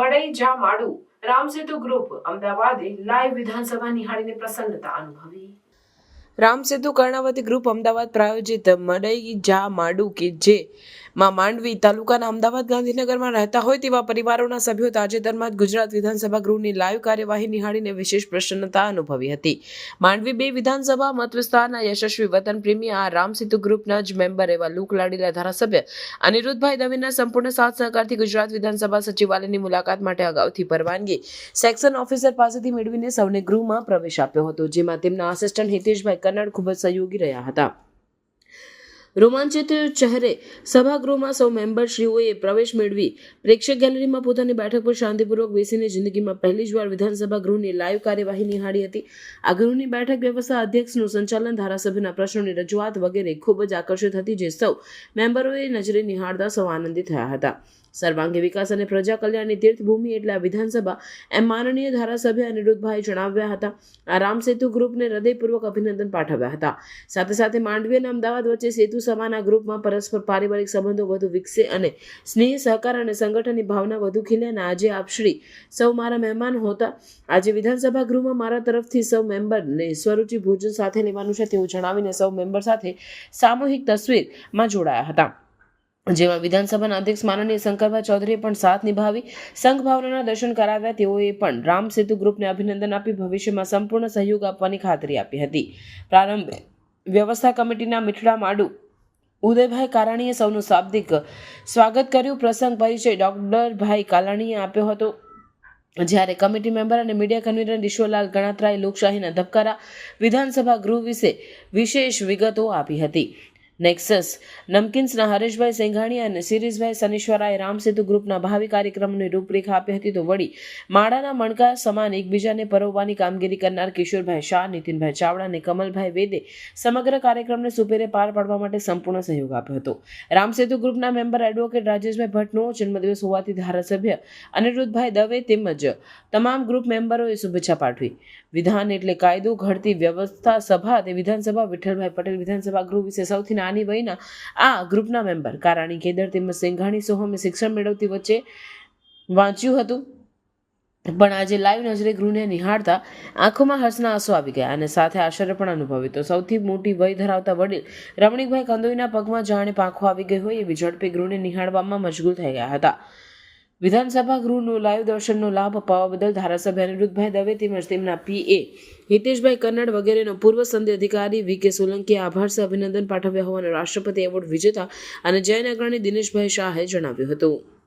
મળઈ જા માડુ રામસેતુ ગ્રુપ અમદાવાદે લાઈવ વિધાનસભા નિહાળીને પ્રસન્નતા અનુભવી. રામ સેતુ કર્ણાવતી ગ્રુપ અમદાવાદ પ્રાયોજિત મડઈ જા માડુ કે જે માં માંડવી તાલુકાના અમદાવાદ ગાંધીનગરમાં રહેતા હોય તેવા પરિવારોના સભ્યો તાજેતરમાં જ ગુજરાત વિધાનસભા ગૃહની લાઈવ કાર્યવાહી નિહાળીને વિશેષ પ્રસન્નતા અનુભવી હતી. માંડવી બે વિધાનસભા મતવિસ્તારના યશસ્વી વતન પ્રેમી આ રામ સેતુ ગ્રુપના જ મેમ્બર એવા લુક લાડીલા ધારાસભ્ય અનિરુદ્ધભાઈ દવેના સંપૂર્ણ સાથ સહકારથી ગુજરાત વિધાનસભા સચિવાલયની મુલાકાત માટે અગાઉથી પરવાનગી સેક્શન ઓફિસર પાસેથી મેળવીને સૌને ગૃહમાં પ્રવેશ આપ્યો હતો, જેમાં તેમના આસિસ્ટન્ટ હિતેશભાઈ કન્નડ ખૂબ જ સહયોગી રહ્યા હતા. રોમાંચિત ચહેરે સભાગૃહમાં સૌ મેમ્બરશ્રીઓએ પ્રવેશ મેળવી પ્રેક્ષક ગેલેરીમાં પોતાની બેઠક પર શાંતિપૂર્વક બેસીને જિંદગીમાં પહેલી જ વાર વિધાનસભા ગૃહની લાઈવ કાર્યવાહી નિહાળી હતી. આ ગૃહની બેઠક વ્યવસ્થા અધ્યક્ષનું સંચાલન ધારાસભ્યના પ્રશ્નોની રજૂઆત વગેરે ખૂબ જ આકર્ષિત હતી, જે સૌ મેમ્બરોએ નજરે નિહાળતા સૌ આનંદિત થયા હતા. સર્વાંગી વિકાસ અને પ્રજા કલ્યાણની તીર્થભૂમિ એટલે આ વિધાનસભા એમ માનનીય ધારાસભ્ય અનિરુદ્ધભાઈ જણાવ્યા હતા. આ રામ સેતુ ગ્રુપને હૃદયપૂર્વક અભિનંદન પાઠવ્યા હતા. સાથે સાથે માંડવી અને અમદાવાદ વચ્ચે સેતુ સમાના ગ્રુપમાં પરસ્પર પારિવારિક સંબંધો વધુ વિકસે અને સ્નેહ, સહકાર અને સંગઠનની ભાવના વધુ ખીલે અને આજે આપ શ્રી સૌ મારા મહેમાન હોતા. આજે વિધાનસભા ગૃહમાં મારા તરફથી સૌ મેમ્બરને સ્વરૂચિ ભોજન સાથે લેવાનું છે તેવું જણાવીને સૌ મેમ્બર સાથે સામૂહિક તસવીરમાં જોડાયા હતા. જેમાં વિધાનસભાના અધ્યક્ષ માનનીય શંકરભાઈ ચૌધરીએ પણ સાથ નિભાવી, સંઘ ભાવનાના દર્શન કરાવ્યા. તેઓએ પણ રામ સેતુ ગ્રુપને અભિનંદન આપી, ભવિષ્યમાં સંપૂર્ણ સહયોગ આપવાની ખાતરી આપી હતી. પ્રારંભે વ્યવસ્થા કમિટીના મીઠડા માડુ ઉદયભાઈ કારાણીએ સૌનું શાબ્દિક સ્વાગત કર્યું. પ્રસંગ પરિચય ડોક્ટરભાઈ કાલાણીએ આપ્યો હતો. જ્યારે કમિટી મેમ્બર અને મીડિયા કન્વીનર ઈશ્વરલાલ ગણાત્રાએ લોકશાહીના ધબકારા વિધાનસભા ગૃહ વિશે વિશેષ વિગતો આપી હતી. નેક્સસ નમકીન્સના હરેશભાઈ સેંઘાણી અને સિરીઝભાઈ સનીશ્વરાએ રામસેતુ ગ્રુપના ભાવિ કાર્યક્રમની રૂપરેખા આપી હતી તો વળી માળાના મણકા સમાન એકબીજાને પરોવવાની કામગીરી કરનાર કિશોરભાઈ શાહ, નીતિનભાઈ ચાવડા અને કમલભાઈ વેદે સમગ્ર કાર્યક્રમને સુપેરે પાર પાડવા માટે સંપૂર્ણ સહયોગ આપ્યો હતો. રામસેતુ ગ્રુપના મેમ્બર એડવોકેટ રાજેશભાઈ ભટ્ટનો જન્મદિવસ હોવાથી ધારાસભ્ય અનિરુદ્ધભાઈ દવે તેમજ તમામ ગ્રુપ મેમ્બરોએ શુભેચ્છા પાઠવી. વિધાન એટલે કાયદો, ઘડતી વ્યવસ્થા, સભા તે વિધાનસભા. વિઠ્ઠલભાઈ પટેલ વિધાનસભા ગૃહ વિશે સૌથી નાની વયના આ ગ્રુપના મેમ્બર, કારાણી કેદર તેમજ સિંઘાણી સોહમે શિક્ષણ મેળવતી વચ્ચે વાંચ્યું હતું. પણ આજે લાઈવ નજરે ગૃહને નિહાળતા આંખોમાં હર્ષના આંસુ આવી ગયા અને સાથે આશ્ચર્ય પણ અનુભવ્યું. તો સૌથી મોટી વય ધરાવતા વડીલ રમણીકભાઈ કંદોઈના પગમાં જાણે પાંખો આવી ગઈ હોય એવી ઝડપે ગૃહને નિહાળવામાં મશગુલ થઈ ગયા હતા. વિધાનસભા ગૃહનું લાઈવ દર્શનનો લાભ અપાવવા બદલ ધારાસભ્ય અનિરુદ્ધભાઈ દવે તેમજ તેમના પીએ હિતેશભાઈ કન્નડ વગેરેનો પૂર્વ સંધિ અધિકારી વી કે સોલંકીએ આભાર અભિનંદન પાઠવ્યા હોવાનું રાષ્ટ્રપતિ એવોર્ડ વિજેતા અને જૈન દિનેશભાઈ શાહે જણાવ્યું હતું.